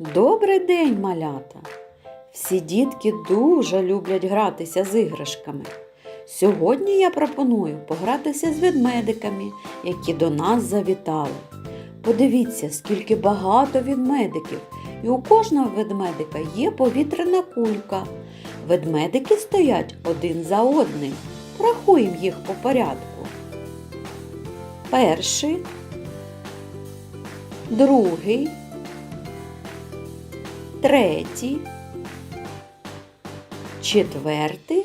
Добрий день, малята! Всі дітки дуже люблять гратися з іграшками. Сьогодні я пропоную погратися з ведмедиками, які до нас завітали. Подивіться, скільки багато ведмедиків, і у кожного ведмедика є повітряна кулька. Ведмедики стоять один за одним. Порахуємо їх по порядку. Перший, другий, третій, четвертий,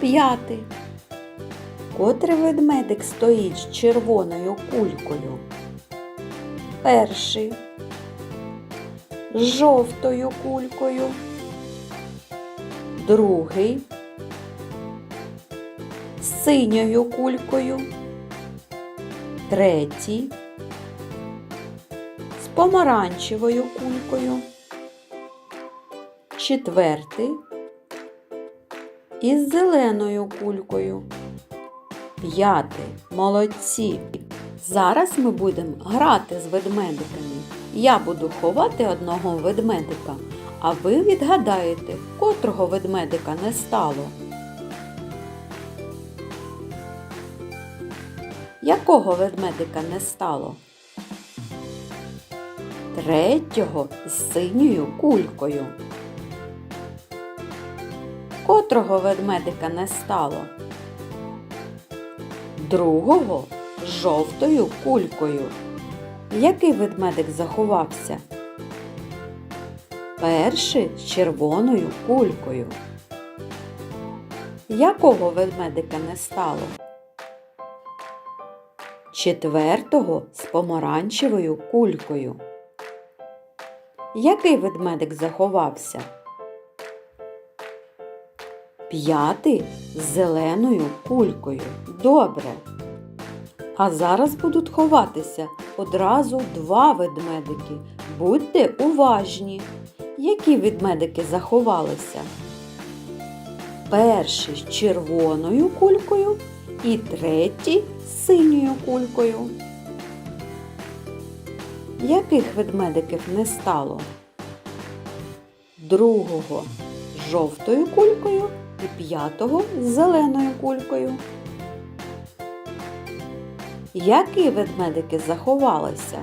п'ятий. Котрий ведмедик стоїть з червоною кулькою? Перший. З жовтою кулькою. Другий. З синьою кулькою. Третій. Помаранчевою кулькою. Четвертий. Із зеленою кулькою. П'ятий. Молодці. Зараз ми будемо грати з ведмедиками. Я буду ховати одного ведмедика, а ви відгадаєте, котрого ведмедика не стало. Якого ведмедика не стало? Третього з синьою кулькою. Котрого ведмедика не стало? Другого з жовтою кулькою. Який ведмедик заховався? Перший з червоною кулькою. Якого ведмедика не стало? Четвертого з помаранчевою кулькою. Який ведмедик заховався? П'ятий з зеленою кулькою. Добре. А зараз будуть ховатися одразу два ведмедики. Будьте уважні. Які ведмедики заховалися? Перший з червоною кулькою і третій з синьою кулькою. Яких ведмедиків не стало? Другого з жовтою кулькою і п'ятого з зеленою кулькою. Які ведмедики заховалися?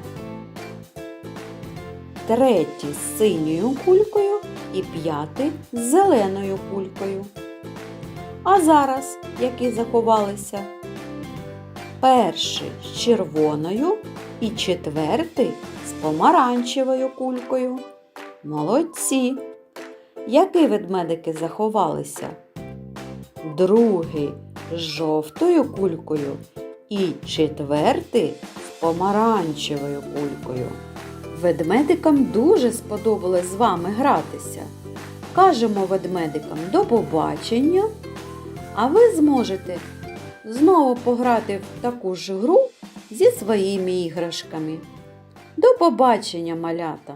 Третій з синьою кулькою і п'ятий з зеленою кулькою. А зараз які заховалися? Перший з червоною і четвертий з помаранчевою кулькою. Молодці! Які ведмедики заховалися? Другий з жовтою кулькою і четвертий з помаранчевою кулькою. Ведмедикам дуже сподобалось з вами гратися. Кажемо ведмедикам до побачення, а ви зможете знову пограти в таку ж гру зі своїми іграшками. До побачення, малята!